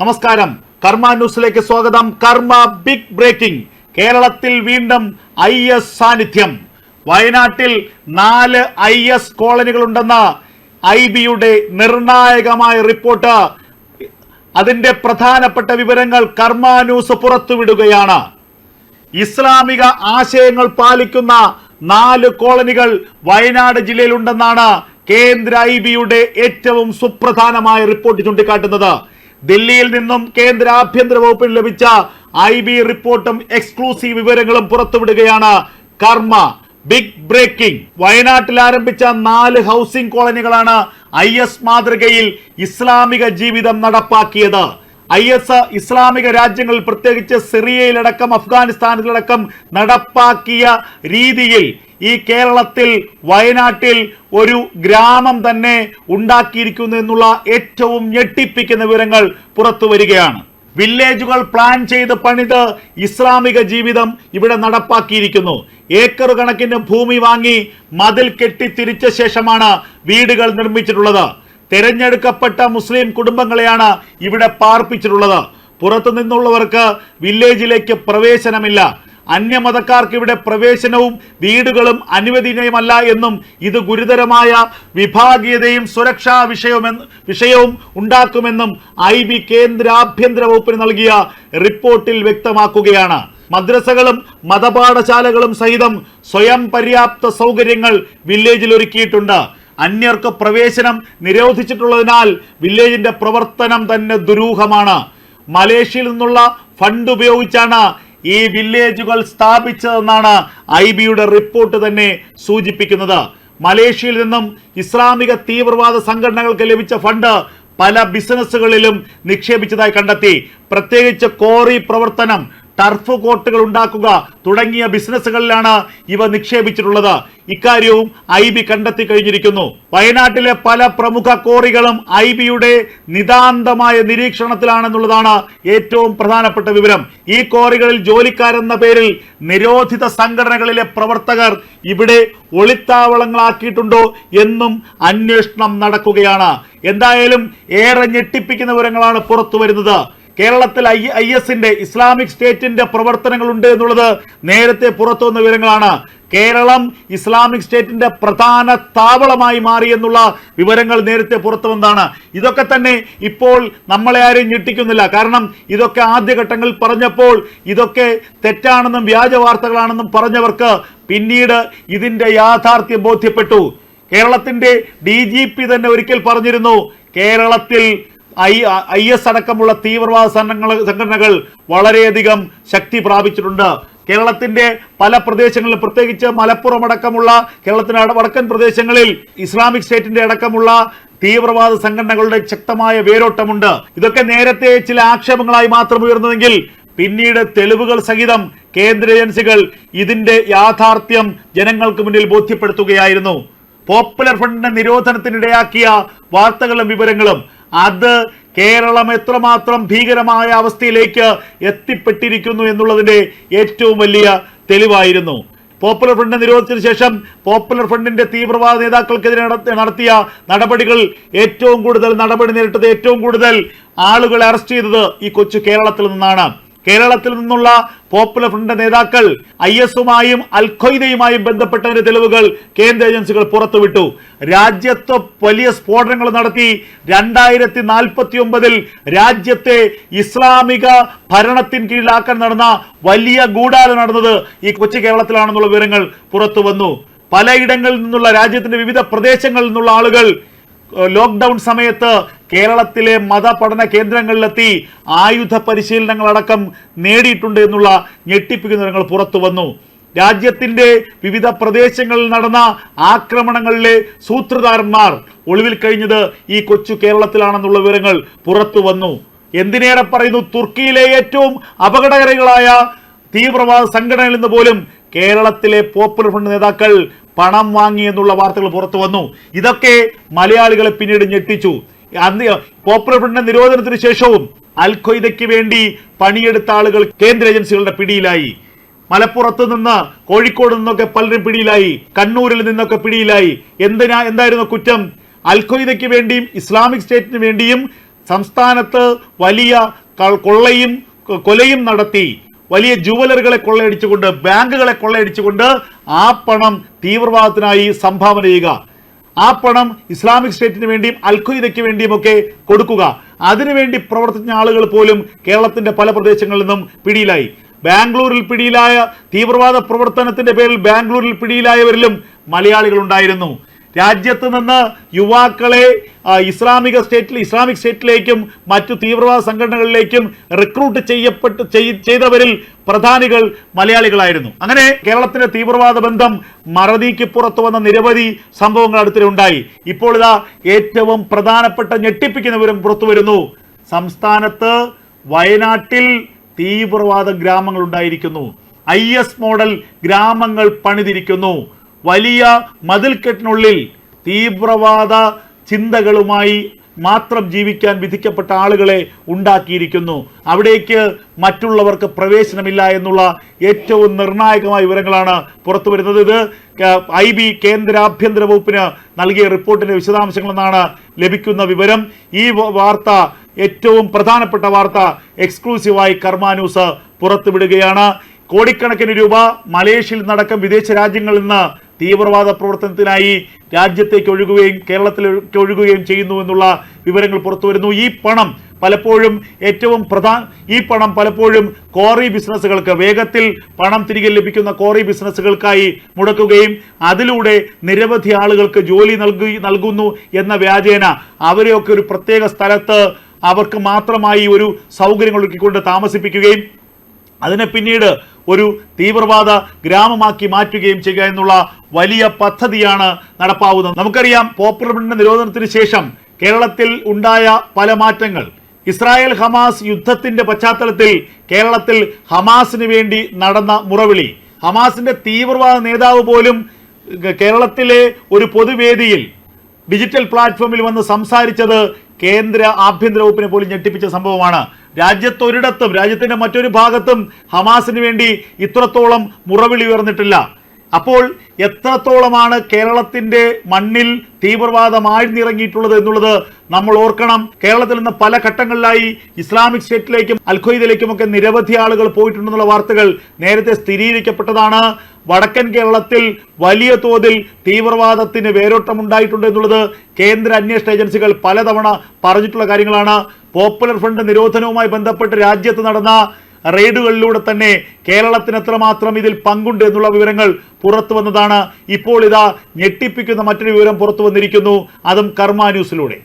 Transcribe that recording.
നമസ്കാരം. കർമ്മ ന്യൂസിലേക്ക് സ്വാഗതം. കർമ്മ ബിഗ് ബ്രേക്കിംഗ്. കേരളത്തിൽ വീണ്ടും ഐ എസ് സാന്നിധ്യം. വയനാട്ടിൽ നാല് ഐ എസ് കോളനികളുണ്ടെന്ന ഐ ബിയുടെ നിർണായകമായ റിപ്പോർട്ട്. അതിന്റെ പ്രധാനപ്പെട്ട വിവരങ്ങൾ കർമ്മ ന്യൂസ് പുറത്തുവിടുകയാണ്. ഇസ്ലാമിക ആശയങ്ങൾ പാലിക്കുന്ന നാല് കോളനികൾ വയനാട് ജില്ലയിലുണ്ടെന്നാണ് കേന്ദ്ര ഐ ബിയുടെ ഏറ്റവും സുപ്രധാനമായ റിപ്പോർട്ട് ചൂണ്ടിക്കാട്ടുന്നത്. ദില്ലിയിൽ നിന്നും കേന്ദ്ര ആഭ്യന്തര വകുപ്പിന് ലഭിച്ച ഐ ബി റിപ്പോർട്ടും എക്സ്ക്ലൂസീവ് വിവരങ്ങളും പുറത്തുവിടുകയാണ് കർമ്മ. ബിഗ് ബ്രേക്കിംഗ് വയനാട്ടിൽ ആരംഭിച്ച നാല് ഹൗസിംഗ് കോളനികളാണ് ഐ എസ് മാതൃകയിൽ ഇസ്ലാമിക ജീവിതം നടപ്പാക്കിയത്. ഐ എസ് ഇസ്ലാമിക രാജ്യങ്ങൾ പ്രത്യേകിച്ച് സിറിയയിലടക്കം അഫ്ഗാനിസ്ഥാനിലടക്കം നടപ്പാക്കിയ രീതിയിൽ ഈ കേരളത്തിൽ വയനാട്ടിൽ ഒരു ഗ്രാമം തന്നെ ഉണ്ടാക്കിയിരിക്കുന്നു എന്നുള്ള ഏറ്റവും ഞെട്ടിപ്പിക്കുന്ന വിവരങ്ങൾ പുറത്തു വരികയാണ്. വില്ലേജുകൾ പ്ലാൻ ചെയ്ത് പണിത് ഇസ്ലാമിക ജീവിതം ഇവിടെ നടപ്പാക്കിയിരിക്കുന്നു. ഏക്കർ കണക്കിന് ഭൂമി വാങ്ങി മതിൽ കെട്ടിത്തിരിച്ച ശേഷമാണ് വീടുകൾ നിർമ്മിച്ചിട്ടുള്ളത്. തിരഞ്ഞെടുക്കപ്പെട്ട മുസ്ലിം കുടുംബങ്ങളെയാണ് ഇവിടെ പാർപ്പിച്ചിട്ടുള്ളത്. പുറത്തു നിന്നുള്ളവർക്ക് വില്ലേജിലേക്ക് പ്രവേശനമില്ല. അന്യമതക്കാർക്ക് ഇവിടെ പ്രവേശനവും വീടുകളും അനുവദനീയമല്ല എന്നും ഇത് ഗുരുതരമായ വിഭാഗീയതയും സുരക്ഷാ വിഷയവും വിഷയവും ഉണ്ടാക്കുമെന്നും ഐ ബി കേന്ദ്ര ആഭ്യന്തര വകുപ്പിന് നൽകിയ റിപ്പോർട്ടിൽ വ്യക്തമാക്കുകയാണ്. മദ്രസകളും മതപാഠശാലകളും സഹിതം സ്വയം പര്യാപ്ത സൗകര്യങ്ങൾ വില്ലേജിൽ ഒരുക്കിയിട്ടുണ്ട്. അന്യർക്ക് പ്രവേശനം നിരോധിച്ചിട്ടുള്ളതിനാൽ വില്ലേജിന്റെ പ്രവർത്തനം തന്നെ ദുരൂഹമാണ്. മലേഷ്യയിൽ നിന്നുള്ള ഫണ്ട് ഉപയോഗിച്ചാണ് ഈ വില്ലേജുകൾ സ്ഥാപിച്ചതെന്നാണ് ഐ ബിയുടെ റിപ്പോർട്ട് തന്നെ സൂചിപ്പിക്കുന്നത്. മലേഷ്യയിൽ നിന്നും ഇസ്ലാമിക തീവ്രവാദ സംഘടനകൾക്ക് ലഭിച്ച ഫണ്ട് പല ബിസിനസ്സുകളിലും നിക്ഷേപിച്ചതായി കണ്ടെത്തി. പ്രത്യേകിച്ച് കോറി പ്രവർത്തനം ടർഫ് കോട്ടുകൾ ഉണ്ടാക്കുക തുടങ്ങിയ ബിസിനസ്സുകളിലാണ് ഇവ നിക്ഷേപിച്ചിട്ടുള്ളത്. ഇക്കാര്യവും ഐ ബി കണ്ടെത്തി കഴിഞ്ഞിരിക്കുന്നു. വയനാട്ടിലെ പല പ്രമുഖ കോറികളും ഐ ബിയുടെ നിതാന്തമായ നിരീക്ഷണത്തിലാണെന്നുള്ളതാണ് ഏറ്റവും പ്രധാനപ്പെട്ട വിവരം. ഈ കോറികളിൽ ജോലിക്കാരെന്ന പേരിൽ നിരോധിത സംഘടനകളിലെ പ്രവർത്തകർ ഇവിടെ ഒളിത്താവളങ്ങളാക്കിയിട്ടുണ്ടോ എന്നും അന്വേഷണം നടക്കുകയാണ്. എന്തായാലും ഏറെ ഞെട്ടിപ്പിക്കുന്ന വിവരങ്ങളാണ് പുറത്തു വരുന്നത് കേരളത്തിൽ ഐ ഐ എസിന്റെ ഇസ്ലാമിക് സ്റ്റേറ്റിന്റെ പ്രവർത്തനങ്ങളുണ്ട് എന്നുള്ളത് നേരത്തെ പുറത്തു വന്ന വിവരങ്ങളാണ്. കേരളം ഇസ്ലാമിക് സ്റ്റേറ്റിന്റെ പ്രധാന താവളമായി മാറി എന്നുള്ള വിവരങ്ങൾ നേരത്തെ പുറത്തു വന്നതാണ്. ഇതൊക്കെ തന്നെ ഇപ്പോൾ നമ്മളെ ആരെയും ഞെട്ടിക്കുന്നില്ല. കാരണം ഇതൊക്കെ ആദ്യഘട്ടങ്ങളിൽ പറഞ്ഞപ്പോൾ ഇതൊക്കെ തെറ്റാണെന്നും വ്യാജ വാർത്തകളാണെന്നും പറഞ്ഞവർക്ക് പിന്നീട് ഇതിന്റെ യാഥാർത്ഥ്യം ബോധ്യപ്പെട്ടു. കേരളത്തിന്റെ ഡി തന്നെ ഒരിക്കൽ പറഞ്ഞിരുന്നു കേരളത്തിൽ ഐ ഐ എസ് അടക്കമുള്ള തീവ്രവാദ സംഘടനകൾ സംഘടനകൾ വളരെയധികം ശക്തി പ്രാപിച്ചിട്ടുണ്ട്. കേരളത്തിന്റെ പല പ്രദേശങ്ങളിലും പ്രത്യേകിച്ച് മലപ്പുറം അടക്കമുള്ള കേരളത്തിന്റെ വടക്കൻ പ്രദേശങ്ങളിൽ ഇസ്ലാമിക് സ്റ്റേറ്റിന്റെ അടക്കമുള്ള തീവ്രവാദ സംഘടനകളുടെ ശക്തമായ വേരോട്ടമുണ്ട്. ഇതൊക്കെ നേരത്തെ ചില ആക്ഷേപങ്ങളായി മാത്രം ഉയർന്നതെങ്കിൽ പിന്നീട് തെളിവുകൾ സഹിതം കേന്ദ്ര ഏജൻസികൾ ഇതിന്റെ യാഥാർത്ഥ്യം ജനങ്ങൾക്ക് മുന്നിൽ ബോധ്യപ്പെടുത്തുകയായിരുന്നു. പോപ്പുലർ ഫ്രണ്ടിന്റെ നിരോധനത്തിനിടയാക്കിയ വാർത്തകളും വിവരങ്ങളും അത് കേരളം എത്രമാത്രം ഭീകരമായ അവസ്ഥയിലേക്ക് എത്തിപ്പെട്ടിരിക്കുന്നു എന്നുള്ളതിന്റെ ഏറ്റവും വലിയ തെളിവായിരുന്നു. പോപ്പുലർ ഫ്രണ്ട് നിരോധിച്ചതിനു ശേഷം പോപ്പുലർ ഫ്രണ്ടിന്റെ തീവ്രവാദ നേതാക്കൾക്കെതിരെ നട- നടത്തിയ നടപടികൾ ഏറ്റവും കൂടുതൽ നടപടി നേരിട്ടത് ഏറ്റവും കൂടുതൽ ആളുകളെ അറസ്റ്റ് ചെയ്തത് ഈ കൊച്ചു കേരളത്തിൽ നിന്നാണ്. കേരളത്തിൽ നിന്നുള്ള പോപ്പുലർ ഫ്രണ്ട് നേതാക്കൾ ഐ എസുമായും അൽഖയ്ദയുമായും ബന്ധപ്പെട്ടതിന്റെ തെളിവുകൾ കേന്ദ്ര ഏജൻസികൾ പുറത്തുവിട്ടു. രാജ്യത്ത് വലിയ സ്ഫോടനങ്ങൾ നടത്തി രണ്ടായിരത്തി നാൽപ്പത്തി ഒമ്പതിൽ രാജ്യത്തെ ഇസ്ലാമിക ഭരണത്തിന് കീഴിലാക്കാൻ നടന്ന വലിയ ഗൂഢാലോചന നടന്നത് ഈ കൊച്ചു കേരളത്തിലാണെന്നുള്ള വിവരങ്ങൾ പുറത്തു വന്നു പലയിടങ്ങളിൽ നിന്നുള്ള രാജ്യത്തിന്റെ വിവിധ പ്രദേശങ്ങളിൽ നിന്നുള്ള ആളുകൾ ലോക്ക്ഡൌൺ സമയത്ത് കേരളത്തിലെ മതപഠന കേന്ദ്രങ്ങളിലെത്തി ആയുധ പരിശീലനങ്ങളടക്കം നേടിയിട്ടുണ്ട് എന്നുള്ള ഞെട്ടിപ്പിക്കുന്ന വിവരങ്ങൾ പുറത്തു വന്നു. രാജ്യത്തിന്റെ വിവിധ പ്രദേശങ്ങളിൽ നടന്ന ആക്രമണങ്ങളിലെ സൂത്രധാരന്മാർ ഒളിവിൽ കഴിഞ്ഞത് ഈ കൊച്ചു കേരളത്തിലാണെന്നുള്ള വിവരങ്ങൾ പുറത്തു വന്നു. എന്തിനേറെ പറയുന്നു? തുർക്കിയിലെ ഏറ്റവും അപകടകരങ്ങളായ തീവ്രവാദ സംഘടനയിൽ നിന്ന് പോലും കേരളത്തിലെ പോപ്പുലർ ഫ്രണ്ട് നേതാക്കൾ പണം വാങ്ങി എന്നുള്ള വാർത്തകൾ പുറത്തു വന്നു. ഇതൊക്കെ മലയാളികളെ പിന്നീട് ഞെട്ടിച്ചു. അന്ന് പോപ്പുലർ ഫ്രണ്ട് നിരോധനത്തിന് ശേഷവും അൽ വേണ്ടി പണിയെടുത്ത ആളുകൾ കേന്ദ്ര ഏജൻസികളുടെ പിടിയിലായി. മലപ്പുറത്ത് നിന്ന് കോഴിക്കോട് നിന്നൊക്കെ പലരും പിടിയിലായി. കണ്ണൂരിൽ നിന്നൊക്കെ പിടിയിലായി. എന്തിനാ? എന്തായിരുന്നു കുറ്റം? അൽ വേണ്ടിയും ഇസ്ലാമിക് സ്റ്റേറ്റിന് വേണ്ടിയും സംസ്ഥാനത്ത് വലിയ കൊള്ളയും കൊലയും നടത്തി. വലിയ ജുവലറുകളെ കൊള്ളയടിച്ചുകൊണ്ട് ബാങ്കുകളെ കൊള്ളയടിച്ചുകൊണ്ട് ആ പണം തീവ്രവാദത്തിനായി സംഭാവന ചെയ്യുക. ആ പണം ഇസ്ലാമിക് സ്റ്റേറ്റിന് വേണ്ടിയും അൽഖയ്ദയ്ക്ക് വേണ്ടിയും ഒക്കെ കൊടുക്കുക. അതിനുവേണ്ടി പ്രവർത്തിച്ച ആളുകൾ പോലും കേരളത്തിന്റെ പല പ്രദേശങ്ങളിൽ നിന്നും പിടിയിലായി. ബാംഗ്ലൂരിൽ പിടിയിലായ തീവ്രവാദ പ്രവർത്തനത്തിന്റെ പേരിൽ ബാംഗ്ലൂരിൽ പിടിയിലായവരിലും മലയാളികൾ ഉണ്ടായിരുന്നു. രാജ്യത്ത് നിന്ന് യുവാക്കളെ ഇസ്ലാമിക സ്റ്റേറ്റിൽ ഇസ്ലാമിക് സ്റ്റേറ്റിലേക്കും മറ്റു തീവ്രവാദ സംഘടനകളിലേക്കും റിക്രൂട്ട് ചെയ്യപ്പെട്ട് ചെയ്തവരിൽ പ്രധാനികൾ മലയാളികളായിരുന്നു. അങ്ങനെ കേരളത്തിന്റെ തീവ്രവാദ ബന്ധം മറതിക്ക് പുറത്തു വന്ന നിരവധി സംഭവങ്ങൾ അടുത്തിടെ ഉണ്ടായി. ഇപ്പോൾ ഇതാ ഏറ്റവും പ്രധാനപ്പെട്ട ഞെട്ടിപ്പിക്കുന്നവരും പുറത്തു വരുന്നു. സംസ്ഥാനത്ത് വയനാട്ടിൽ തീവ്രവാദ ഗ്രാമങ്ങൾ ഉണ്ടായിരിക്കുന്നു. ഐ എസ് മോഡൽ ഗ്രാമങ്ങൾ പണിതിരിക്കുന്നു. വലിയ മതിൽക്കെട്ടിനുള്ളിൽ തീവ്രവാദ ചിന്തകളുമായി മാത്രം ജീവിക്കാൻ വിധിക്കപ്പെട്ട ആളുകളെ ഉണ്ടാക്കിയിരിക്കുന്നു. അവിടേക്ക് മറ്റുള്ളവർക്ക് പ്രവേശനമില്ല എന്നുള്ള ഏറ്റവും നിർണായകമായ വിവരങ്ങളാണ് പുറത്തു വരുന്നത്. ഇത് ഐ ബി കേന്ദ്ര ആഭ്യന്തര വകുപ്പിന് നൽകിയ റിപ്പോർട്ടിന്റെ വിശദാംശങ്ങളെന്നാണ് ലഭിക്കുന്ന വിവരം. ഈ വാർത്ത ഏറ്റവും പ്രധാനപ്പെട്ട വാർത്ത എക്സ്ക്ലൂസീവായി കർമ്മ ന്യൂസ് പുറത്തുവിടുകയാണ്. കോടിക്കണക്കിന് രൂപ മലേഷ്യയിൽ നടക്കം വിദേശ രാജ്യങ്ങളിൽ നിന്ന് തീവ്രവാദ പ്രവർത്തനത്തിനായി രാജ്യത്തേക്ക് ഒഴുകുകയും കേരളത്തിലേക്ക് ഒഴുകുകയും ചെയ്യുന്നു എന്നുള്ള വിവരങ്ങൾ പുറത്തുവരുന്നു ഈ പണം പലപ്പോഴും ഏറ്റവും പ്രധാന ഈ പണം പലപ്പോഴും കോറി ബിസിനസ്സുകൾക്ക് വേഗത്തിൽ പണം തിരികെ ലഭിക്കുന്ന കോറി ബിസിനസ്സുകൾക്കായി മുടക്കുകയും അതിലൂടെ നിരവധി ആളുകൾക്ക് ജോലി നൽകി നൽകുന്നു എന്ന വ്യാജേന അവരെയൊക്കെ ഒരു പ്രത്യേക സ്ഥലത്ത് അവർക്ക് മാത്രമായി ഒരു സൗകര്യങ്ങൾ ഒരുക്കിക്കൊണ്ട് താമസിപ്പിക്കുകയും അതിനെ പിന്നീട് ഒരു തീവ്രവാദ ഗ്രാമമാക്കി മാറ്റുകയും ചെയ്യുക എന്നുള്ള വലിയ പദ്ധതിയാണ് നടപ്പാവുന്നത്. നമുക്കറിയാം പോപ്പുലർ ഫ്രണ്ടിന്റെ നിരോധനത്തിന് ശേഷം കേരളത്തിൽ ഉണ്ടായ പല മാറ്റങ്ങൾ. ഇസ്രായേൽ ഹമാസ് യുദ്ധത്തിന്റെ പശ്ചാത്തലത്തിൽ കേരളത്തിൽ ഹമാസിന് വേണ്ടി നടന്ന മുറവിളി. ഹമാസിന്റെ തീവ്രവാദ നേതാവ് പോലും കേരളത്തിലെ ഒരു പൊതുവേദിയിൽ ഡിജിറ്റൽ പ്ലാറ്റ്ഫോമിൽ വന്ന് സംസാരിച്ചത് കേന്ദ്ര ആഭ്യന്തര വകുപ്പിനെ പോലും ഞെട്ടിപ്പിച്ച സംഭവമാണ്. രാജ്യത്ത് ഒരിടത്തും രാജ്യത്തിന്റെ മറ്റൊരു ഭാഗത്തും ഹമാസിന് വേണ്ടി ഇത്രത്തോളം മുറവിളി ഉയർന്നിട്ടില്ല. അപ്പോൾ എത്രത്തോളമാണ് കേരളത്തിന്റെ മണ്ണിൽ തീവ്രവാദം ആഴ്ന്നിറങ്ങിയിട്ടുള്ളത് എന്നുള്ളത് നമ്മൾ ഓർക്കണം. കേരളത്തിൽ നിന്ന് പല ഘട്ടങ്ങളിലായി ഇസ്ലാമിക് സ്റ്റേറ്റിലേക്കും അൽഖയ്ദയിലേക്കുമൊക്കെ നിരവധി ആളുകൾ പോയിട്ടുണ്ടെന്നുള്ള വാർത്തകൾ നേരത്തെ സ്ഥിരീകരിക്കപ്പെട്ടതാണ്. വടക്കൻ കേരളത്തിൽ വലിയ തോതിൽ തീവ്രവാദത്തിന് വേരോട്ടമുണ്ടായിട്ടുണ്ട് എന്നുള്ളത് കേന്ദ്ര അന്വേഷണ ഏജൻസികൾ പലതവണ പറഞ്ഞിട്ടുള്ള കാര്യങ്ങളാണ്. പോപ്പുലർ ഫ്രണ്ട് നിരോധനവുമായി ബന്ധപ്പെട്ട് രാജ്യത്ത് നടന്ന റെയ്ഡുകളിലൂടെ തന്നെ കേരളത്തിന് എത്രമാത്രം ഇതിൽ പങ്കുണ്ട് എന്നുള്ള വിവരങ്ങൾ പുറത്തു വന്നതാണ്. ഇപ്പോൾ ഇതാ ഞെട്ടിപ്പിക്കുന്ന മറ്റൊരു വിവരം പുറത്തു വന്നിരിക്കുന്നു. അതും കർമ്മ ന്യൂസിലൂടെ.